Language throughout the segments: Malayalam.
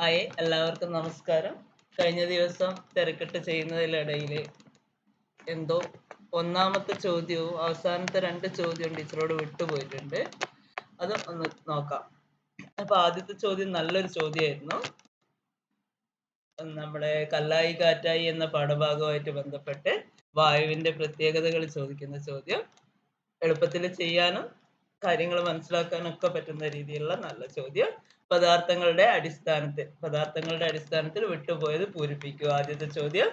ഹായ് എല്ലാവർക്കും നമസ്കാരം. കഴിഞ്ഞ ദിവസം തിരക്കിട്ട് ചെയ്യുന്നതിനിടയിൽ എന്തോ ഒന്നാമത്തെ ചോദ്യവും അവസാനത്തെ രണ്ട് ചോദ്യവും ടീച്ചറോട് വിട്ടുപോയിട്ടുണ്ട്. അത് ഒന്ന് നോക്കാം. അപ്പൊ ആദ്യത്തെ ചോദ്യം നല്ലൊരു ചോദ്യമായിരുന്നു. നമ്മുടെ കല്ലായി കാറ്റായി എന്ന പാഠഭാഗവുമായിട്ട് ബന്ധപ്പെട്ട് വായുവിന്റെ പ്രത്യേകതകൾ ചോദിക്കുന്ന ചോദ്യം. എളുപ്പത്തിൽ ചെയ്യാനും കാര്യങ്ങൾ മനസ്സിലാക്കാനും ഒക്കെ പറ്റുന്ന രീതിയിലുള്ള നല്ല ചോദ്യം. പദാർത്ഥങ്ങളുടെ അടിസ്ഥാനത്തിൽ പദാർത്ഥങ്ങളുടെ അടിസ്ഥാനത്തിൽ വിട്ടുപോയത് പൂരിപ്പിക്കുക ആദ്യത്തെ ചോദ്യം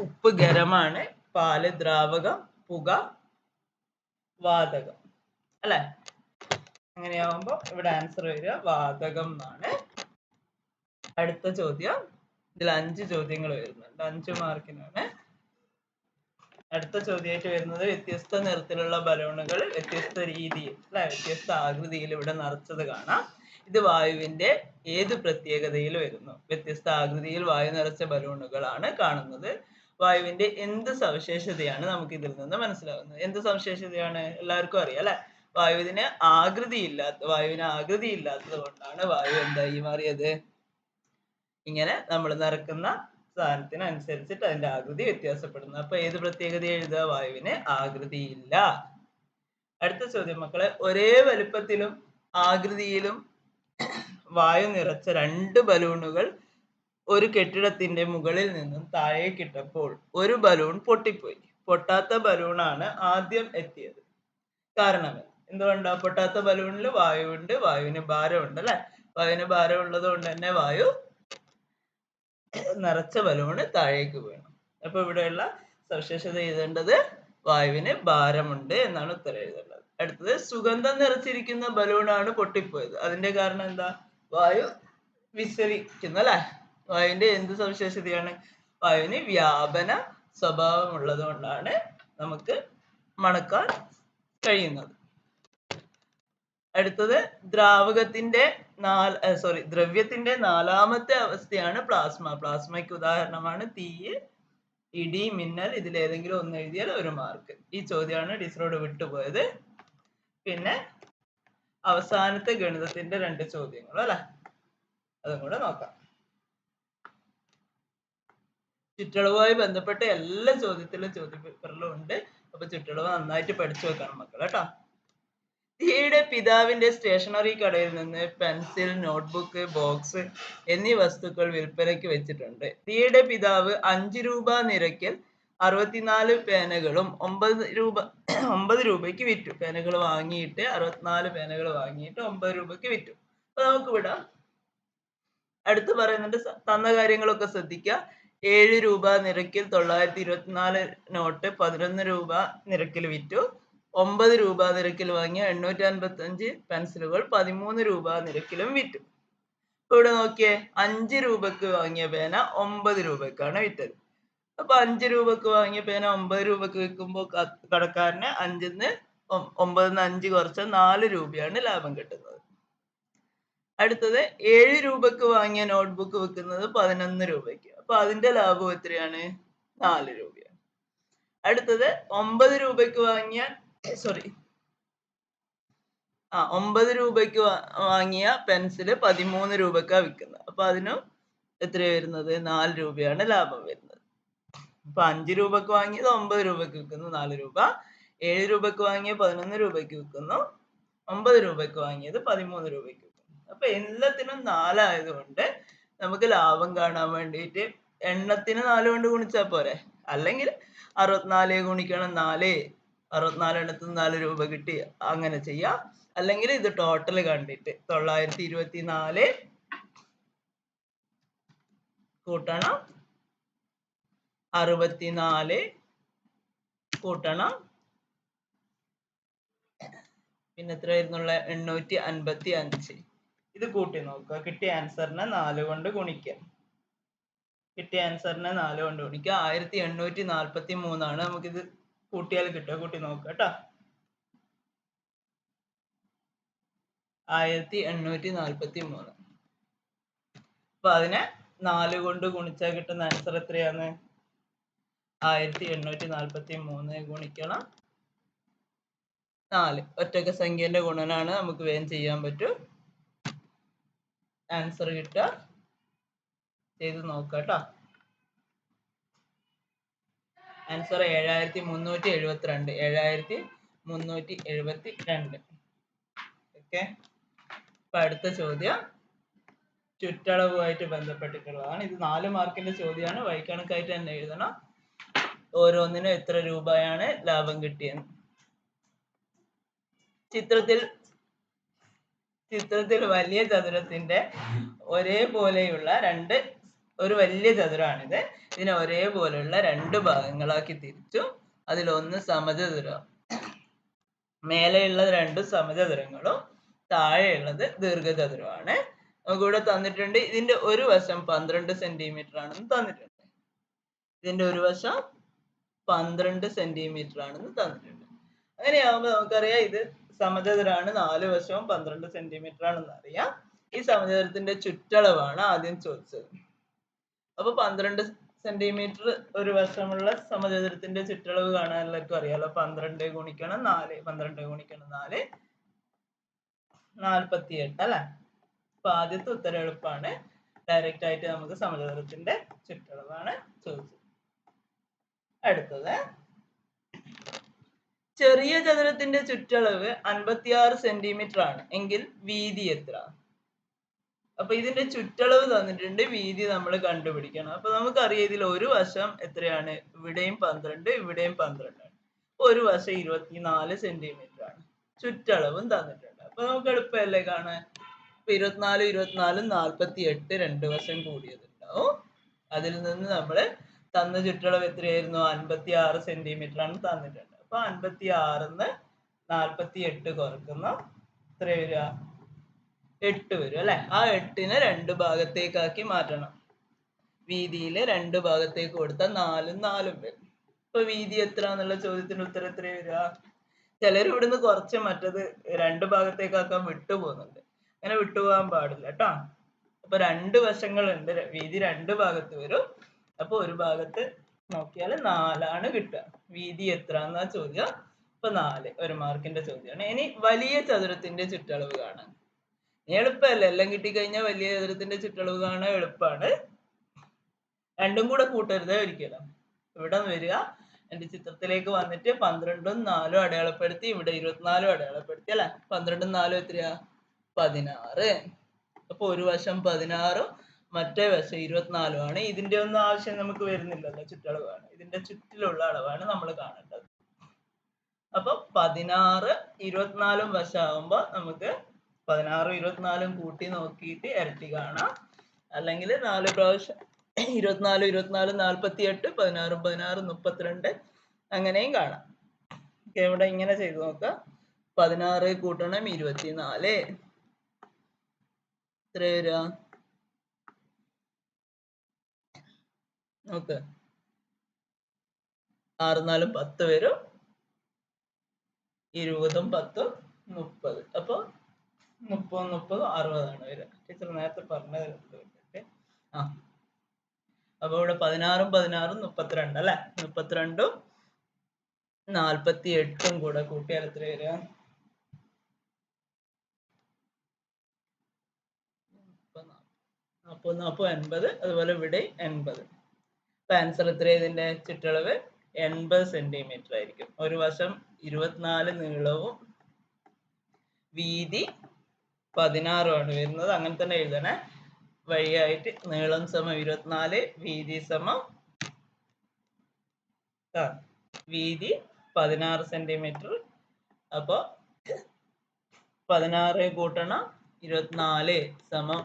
ഉപ്പ് ഖരമാണ് പാൽ ദ്രാവകം പുക വാതകം. അല്ലെ? അങ്ങനെയാവുമ്പോ ഇവിടെ ആൻസർ വരിക വാതകം എന്നാണ്. അടുത്ത ചോദ്യം ഇതിൽ അഞ്ച് ചോദ്യങ്ങൾ വരുന്നുണ്ട്. അഞ്ച് മാർക്കിനാണ് അടുത്ത ചോദ്യമായിട്ട് വരുന്നത് വ്യത്യസ്ത നിറത്തിലുള്ള ബലൂണുകൾ വ്യത്യസ്ത രീതിയിൽ അല്ലെ? വ്യത്യസ്ത ആകൃതിയിൽ ഇവിടെ നിറച്ചത് കാണാം. ഇത് വായുവിന്റെ ഏത് പ്രത്യേകതയിൽ വരുന്നു? വ്യത്യസ്ത ആകൃതിയിൽ വായു നിറച്ച ബലൂണുകളാണ് കാണുന്നത്. വായുവിന്റെ എന്ത് സവിശേഷതയാണ് നമുക്ക് ഇതിൽ നിന്ന് മനസ്സിലാകുന്നത് എന്ത് സവിശേഷതയാണ്? എല്ലാവർക്കും അറിയാം അല്ലെ? വായുവിന് ആകൃതി ഇല്ലാത്ത വായുവിന് ആകൃതി ഇല്ലാത്തത് കൊണ്ടാണ് വായു എന്തായി മാറിയത്? ഇങ്ങനെ നമ്മൾ നിറക്കുന്ന സാധനത്തിനനുസരിച്ചിട്ട് അതിന്റെ ആകൃതി വ്യത്യാസപ്പെടുന്നു. അപ്പൊ ഏത് പ്രത്യേകത എഴുതുക? വായുവിന് ആകൃതി ഇല്ല. അടുത്ത ചോദ്യം മക്കളെ ഒരേ വലുപ്പത്തിലും ആകൃതിയിലും വായു നിറച്ച രണ്ട് ബലൂണുകൾ ഒരു കെട്ടിടത്തിന്റെ മുകളിൽ നിന്നും താഴേക്കിട്ടപ്പോൾ ഒരു ബലൂൺ പൊട്ടിപ്പോയി. പൊട്ടാത്ത ബലൂണാണ് ആദ്യം എത്തിയത്. കാരണം എന്തുകൊണ്ടാ? പൊട്ടാത്ത ബലൂണിൽ ഉണ്ട് വായുവിന് ഭാരമുണ്ട് അല്ലെ? വായുവിന് ഭാരം ഉള്ളത് കൊണ്ട് തന്നെ വായു നിറച്ച ബലൂണ് താഴേക്ക് വീണു. അപ്പൊ ഇവിടെയുള്ള സവിശേഷത എഴുതേണ്ടത് വായുവിന് ഭാരമുണ്ട് എന്നാണ് ഉത്തരം എഴുതേണ്ടത്. അടുത്തത് സുഗന്ധം നിറച്ചിരിക്കുന്ന ബലൂണാണ് പൊട്ടിപ്പോയത്. അതിന്റെ കാരണം എന്താ? വായു വിസരിക്കുന്നു അല്ലെ വായുവിന്റെ എന്ത് സവിശേഷതയാണ്? വായുവിന് വ്യാപന സ്വഭാവം ഉള്ളത് കൊണ്ടാണ് നമുക്ക് മണക്കാൻ കഴിയുന്നത്. അടുത്തത് ദ്രാവകത്തിന്റെ നാല് സോറി ദ്രവ്യത്തിന്റെ നാലാമത്തെ അവസ്ഥയാണ് പ്ലാസ്മ. പ്ലാസ്മയ്ക്ക് ഉദാഹരണമാണ് തീ ഇടി മിന്നൽ ഇതിലേതെങ്കിലും ഒന്ന് എഴുതിയാൽ ഒരു മാർക്ക്. ഈ ചോദ്യമാണ് ടീച്ചറോട് വിട്ടുപോയത്. പിന്നെ അവസാനത്തെ ഗണിതത്തിന്റെ രണ്ട് ചോദ്യങ്ങൾ അല്ലെ? അതും കൂടെ നോക്കാം. ചുറ്റളവുമായി ബന്ധപ്പെട്ട എല്ലാ ചോദ്യത്തിലും ചോദ്യപേപ്പറിലും ഉണ്ട്. അപ്പൊ ചുറ്റളവ് നന്നായിട്ട് പഠിച്ചു വെക്കണം മക്കൾ കേട്ടോ. ധിയയുടെ പിതാവിന്റെ സ്റ്റേഷനറി കടയിൽ നിന്ന് പെൻസിൽ നോട്ട്ബുക്ക് ബോക്സ് എന്നീ വസ്തുക്കൾ വിൽപ്പനയ്ക്ക് വെച്ചിട്ടുണ്ട്. ധിയയുടെ പിതാവ് അഞ്ച് രൂപ നിരക്കിൽ അറുപത്തിനാല് പേനകളും ഒമ്പത് രൂപ ഒമ്പത് രൂപയ്ക്ക് വിറ്റു. പേനകൾ വാങ്ങിയിട്ട് അറുപത്തിനാല് പേനകൾ വാങ്ങിയിട്ട് ഒമ്പത് രൂപയ്ക്ക് വിറ്റു. അപ്പൊ നമുക്ക് വിടാം. അടുത്ത് പറയുന്നുണ്ട് തന്ന കാര്യങ്ങളൊക്കെ ശ്രദ്ധിക്കുക. ഏഴ് രൂപ നിരക്കിൽ തൊള്ളായിരത്തി ഇരുപത്തിനാല് നോട്ട് പതിനൊന്ന് രൂപ നിരക്കിൽ വിറ്റു. ഒമ്പത് രൂപ നിരക്കിൽ വാങ്ങിയ എണ്ണൂറ്റി അൻപത്തി അഞ്ച് പെൻസിലുകൾ പതിമൂന്ന് രൂപ നിരക്കിലും വിറ്റു. ഇവിടെ നോക്കിയേ അഞ്ച് രൂപക്ക് വാങ്ങിയ പേന ഒമ്പത് രൂപക്കാണ് വിറ്റത്. അപ്പൊ അഞ്ച് രൂപക്ക് വാങ്ങിയ പേന ഒമ്പത് രൂപക്ക് വിൽക്കുമ്പോൾ കടക്കാരന് അഞ്ചിന്ന് ഒമ്പതിന്ന് അഞ്ച് കുറച്ച് നാല് രൂപയാണ് ലാഭം കിട്ടുന്നത്. അടുത്തത് ഏഴ് രൂപക്ക് വാങ്ങിയ നോട്ട്ബുക്ക് വിൽക്കുന്നത് പതിനൊന്ന് രൂപയ്ക്ക്. അപ്പൊ അതിന്റെ ലാഭം എത്രയാണ്? നാല് രൂപയാണ്. അടുത്തത് ഒമ്പത് രൂപയ്ക്ക് വാങ്ങിയ സോറി ആ ഒമ്പത് രൂപയ്ക്ക് വാങ്ങിയ പെൻസിൽ പതിമൂന്ന് രൂപക്കാണ് വിൽക്കുന്നത്. അപ്പൊ അതിനും എത്രയാ വരുന്നത്? നാല് രൂപയാണ് ലാഭം വരുന്നത്. അപ്പൊ അഞ്ച് രൂപക്ക് വാങ്ങിയത് ഒമ്പത് രൂപക്ക് വിൽക്കുന്നു നാല് രൂപ. ഏഴ് രൂപക്ക് വാങ്ങിയ പതിനൊന്ന് രൂപയ്ക്ക് വിൽക്കുന്നു. ഒമ്പത് രൂപക്ക് വാങ്ങിയത് പതിമൂന്ന് രൂപയ്ക്ക് വിൽക്കുന്നു. അപ്പൊ എല്ലാത്തിനും നാലായതുകൊണ്ട് നമുക്ക് ലാഭം കാണാൻ വേണ്ടിയിട്ട് എണ്ണത്തിന് നാല് കൊണ്ട് ഗുണിച്ചാൽ പോരെ? അല്ലെങ്കിൽ അറുപത്തിനാല് ഗുണിക്കണം നാല് അറുപത്തിനാല് എണ്ണത്തിന് നാല് രൂപ കിട്ടി അങ്ങനെ ചെയ്യാം. അല്ലെങ്കിൽ ഇത് ടോട്ടൽ കണ്ടിട്ട് തൊള്ളായിരത്തി ഇരുപത്തി നാല് കൂട്ടണം. അറുപത്തിനാല് കൂട്ടണം. പിന്നെ എത്ര വരുന്നുള്ള എണ്ണൂറ്റി അൻപത്തി അഞ്ച് ഇത് കൂട്ടി നോക്കുക. കിട്ടിയ ആൻസറിനെ നാല് കൊണ്ട് ഗുണിക്കുക. കിട്ടിയ ആൻസറിനെ നാല് കൊണ്ട് ഗുണിക്കുക. ആയിരത്തി എണ്ണൂറ്റി നാൽപ്പത്തി മൂന്നാണ് നമുക്കിത് കൂട്ടിയാൽ കിട്ടുക. കൂട്ടി നോക്കുക കേട്ടോ. ആയിരത്തി എണ്ണൂറ്റി നാൽപ്പത്തി മൂന്ന് അപ്പൊ അതിനെ നാല് കൊണ്ട് ഗുണിച്ചാൽ കിട്ടുന്ന ആൻസർ എത്രയാണ്? ആയിരത്തി എണ്ണൂറ്റി നാൽപ്പത്തി മൂന്ന് ഗുണിക്കണം നാല്. ഒറ്റക്ക സംഖ്യന്റെ ഗുണനാണ് നമുക്ക് വേഗം ചെയ്യാൻ പറ്റും. ആൻസർ കിട്ടുക. ചെയ്ത് നോക്കുക കേട്ടോ ആൻസർ ഏഴായിരത്തി മുന്നൂറ്റി എഴുപത്തിരണ്ട് ഏഴായിരത്തി മുന്നൂറ്റി എഴുപത്തി രണ്ട് ഓക്കെ അപ്പൊ അടുത്ത ചോദ്യം. ചുറ്റളവുമായിട്ട് ബന്ധപ്പെട്ടിട്ടുള്ളതാണ്. ഇത് നാല് മാർക്കിന്റെ ചോദ്യമാണ്. വൈക്കണക്കായിട്ട് തന്നെ എഴുതണം. ഓരോന്നിനും എത്ര രൂപയാണ് ലാഭം കിട്ടിയത്? ചിത്രത്തിൽ ചിത്രത്തിൽ വലിയ ചതുരത്തിന്റെ ഒരേപോലെയുള്ള രണ്ട് ഒരു വലിയ ചതുരാണിത്. ഇതിനെ ഒരേപോലെയുള്ള രണ്ട് ഭാഗങ്ങളാക്കി തിരിച്ചു. അതിലൊന്ന് സമചതുരം. മേലെയുള്ള രണ്ട് സമചതുരങ്ങളും താഴെയുള്ളത് ദീർഘചതുരമാണ് നമുക്കിവിടെ തന്നിട്ടുണ്ട്. ഇതിന്റെ ഒരു വശം പന്ത്രണ്ട് സെന്റിമീറ്റർ ആണെന്ന് തന്നിട്ടുണ്ട്. ഇതിന്റെ ഒരു വശം പന്ത്രണ്ട് സെന്റിമീറ്റർ ആണെന്ന് തന്നിട്ടുണ്ട്. അങ്ങനെയാവുമ്പോൾ നമുക്കറിയാം ഇത് സമചതുരാണ് നാല് വശവും പന്ത്രണ്ട് സെന്റിമീറ്റർ ആണെന്ന് അറിയാം. ഈ സമചതുരത്തിന്റെ ചുറ്റളവാണ് ആദ്യം ചോദിച്ചത്. അപ്പൊ പന്ത്രണ്ട് സെന്റിമീറ്റർ ഒരു വശമുള്ള സമചതുരത്തിന്റെ ചുറ്റളവ് കാണാൻ എല്ലാവർക്കും അറിയാലോ. പന്ത്രണ്ട് ഗുണിക്കണം നാല് പന്ത്രണ്ട് ഗുണിക്കണം നാല് നാൽപ്പത്തി എട്ട് അല്ലെ? അപ്പൊ ആദ്യത്തെ ഉത്തരം എളുപ്പമാണ്. ഡയറക്റ്റ് ആയിട്ട് നമുക്ക് സമചതുരത്തിന്റെ ചുറ്റളവാണ് ചോദിച്ചത്. അടുത്തത്. ചെറിയ ചതുരത്തിന്റെ ചുറ്റളവ് അൻപത്തിയാറ് സെന്റിമീറ്റർ ആണ്. എങ്കിൽ വീതി എത്ര? അപ്പൊ ഇതിന്റെ ചുറ്റളവ് തന്നിട്ടുണ്ട് വീതി നമ്മൾ കണ്ടുപിടിക്കണം. അപ്പൊ നമുക്കറിയാം ഇതിൽ ഒരു വശം എത്രയാണ്? ഇവിടെയും പന്ത്രണ്ട് ഇവിടെയും പന്ത്രണ്ട് ആണ്. ഒരു വശം ഇരുപത്തിനാല് സെന്റിമീറ്റർ ആണ്. ചുറ്റളവും തന്നിട്ടുണ്ട്. അപ്പൊ നമുക്ക് എളുപ്പമല്ലേ കാണാൻ? ഇപ്പൊ ഇരുപത്തിനാല് ഇരുപത്തിനാലും നാൽപ്പത്തി എട്ട് രണ്ട് വശം കൂടിയതുണ്ടാവും അതിൽ നിന്ന് നമ്മൾ തന്ന ചുറ്റളവ് എത്രയായിരുന്നു? അൻപത്തി ആറ് സെന്റിമീറ്റർ ആണ് തന്നിട്ടുണ്ട്. അപ്പൊ അൻപത്തി ആറിന്ന് നാൽപ്പത്തി എട്ട് കുറക്കുന്ന എത്ര വരിക? എട്ട് വരും അല്ലെ? ആ എട്ടിനെ രണ്ട് ഭാഗത്തേക്കാക്കി മാറ്റണം. വീതിയിൽ രണ്ട് ഭാഗത്തേക്ക് കൊടുത്താൽ നാലും നാലും വരും. ഇപ്പൊ വീതി എത്ര എന്നുള്ള ചോദ്യത്തിന് ഉത്തരം എത്ര വരിക? ചിലർ ഇവിടുന്ന് കുറച്ച് മറ്റത് രണ്ട് ഭാഗത്തേക്കാക്കാൻ വിട്ടുപോകുന്നുണ്ട്. അങ്ങനെ വിട്ടുപോകാൻ പാടില്ല കേട്ടോ. അപ്പൊ രണ്ട് വശങ്ങളുണ്ട്. വീതി രണ്ട് ഭാഗത്ത് വരും. അപ്പൊ ഒരു ഭാഗത്ത് നോക്കിയാൽ നാലാണ് കിട്ടുക. വീതി എത്ര എന്നാ ചോദ്യം. അപ്പൊ നാല് ഒരു മാർക്കിന്റെ ചോദ്യമാണ്. ഇനി വലിയ ചതുരത്തിന്റെ ചുറ്റളവ് കാണാൻ എളുപ്പമല്ല? എല്ലാം കിട്ടിക്കഴിഞ്ഞാൽ വലിയ ചതുരത്തിന്റെ ചുറ്റളവ് കാണാൻ എളുപ്പമാണ് രണ്ടും കൂടെ കൂട്ടരുത് ഒരിക്കലും. ഇവിടെ വരിക. എന്റെ ചിത്രത്തിലേക്ക് വന്നിട്ട് പന്ത്രണ്ടും നാലും അടയാളപ്പെടുത്തി. ഇവിടെ ഇരുപത്തിനാലും അടയാളപ്പെടുത്തി അല്ലെ? പന്ത്രണ്ടും നാലും എത്രയാ? പതിനാറ്. അപ്പൊ ഒരു വശം പതിനാറും മറ്റേ വശം ഇരുപത്തിനാലും ആണ്. ഇതിന്റെ ഒന്നും ആവശ്യം നമുക്ക് വരുന്നില്ലല്ലോ ചുറ്റളവാണ്. ഇതിന്റെ ചുറ്റിലുള്ള അളവാണ് നമ്മൾ കാണേണ്ടത്. അപ്പൊ പതിനാറ് ഇരുപത്തിനാലും വശമാകുമ്പോ നമുക്ക് പതിനാറും ഇരുപത്തിനാലും കൂട്ടി നോക്കിയിട്ട് ഇരട്ടി കാണാം. അല്ലെങ്കിൽ നാല് പ്രാവശ്യം ഇരുപത്തിനാലും ഇരുപത്തിനാലും നാൽപ്പത്തി എട്ട് പതിനാറും പതിനാറും മുപ്പത്തിരണ്ട് അങ്ങനെയും കാണാം. ഇവിടെ ഇങ്ങനെ ചെയ്ത് നോക്കാം പതിനാറ് കൂട്ടണം ഇരുപത്തിനാല്. എത്ര വരിക? നോക്ക്. ആറ് നാലും പത്ത് വരും. ഇരുപതും പത്തും മുപ്പത്. അപ്പൊ മുപ്പതും മുപ്പതും അറുപതാണ് വരിക. ടീച്ചർ നേരത്തെ പറഞ്ഞത് ആ. അപ്പോൾ ഇവിടെ പതിനാറും പതിനാറും മുപ്പത്തിരണ്ട് അല്ലേ? മുപ്പത്തിരണ്ടും നാൽപ്പത്തി എട്ടും കൂടെ കൂട്ടിയാൽ എത്ര വരിക? നാൽപ്പത് നാൽപ്പത് എൺപത്. അതുപോലെ ഇവിടെ എൺപത്. അപ്പൊ ആൻസർ എത്ര ഇതിന്റെ ചുറ്റളവ് എൺപത് സെന്റിമീറ്റർ ആയിരിക്കും. ഒരു വശം ഇരുപത്തിനാല് നീളവും വീതി പതിനാറുമാണ് വരുന്നത്. അങ്ങനെ തന്നെ എഴുതണേ. വഴിയായിട്ട് നീളം സമം ഇരുപത്തിനാല് വീതി സമം വീതി പതിനാറ് സെന്റിമീറ്റർ അപ്പൊ പതിനാറ് കൂട്ടണം ഇരുപത്തിനാല് സമം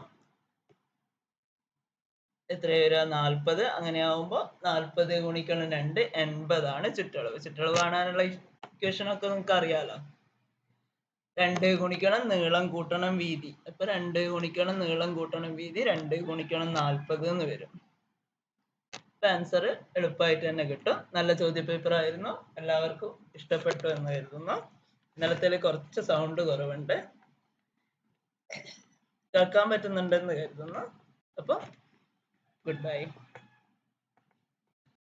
എത്ര വരിക? നാൽപ്പത്. അങ്ങനെ ആവുമ്പോൾ നാൽപ്പത് ഗുണിക്കണം രണ്ട് എൺപതാണ് ചുറ്റളവ്. ചുറ്റളവ് കാണാനുള്ള ഇക്വേഷൻ ഒക്കെ നിങ്ങൾക്ക് അറിയാലോ രണ്ട് ഗുണിക്കണം നീളം കൂട്ടണം വീതി. അപ്പൊ രണ്ട് ഗുണിക്കണം നീളം കൂട്ടണം വീതി രണ്ട് ഗുണിക്കണം നാൽപ്പത് എന്ന് വരും. ആൻസർ എളുപ്പമായിട്ട് തന്നെ കിട്ടും. നല്ല ചോദ്യ പേപ്പർ ആയിരുന്നു. എല്ലാവർക്കും ഇഷ്ടപ്പെട്ടു എന്ന് കരുതുന്നു. ഇന്നലത്തിൽ കുറച്ച് സൗണ്ട് കുറവുണ്ട്. കേൾക്കാൻ പറ്റുന്നുണ്ടെന്ന് കരുതുന്നു. അപ്പൊ Goodbye.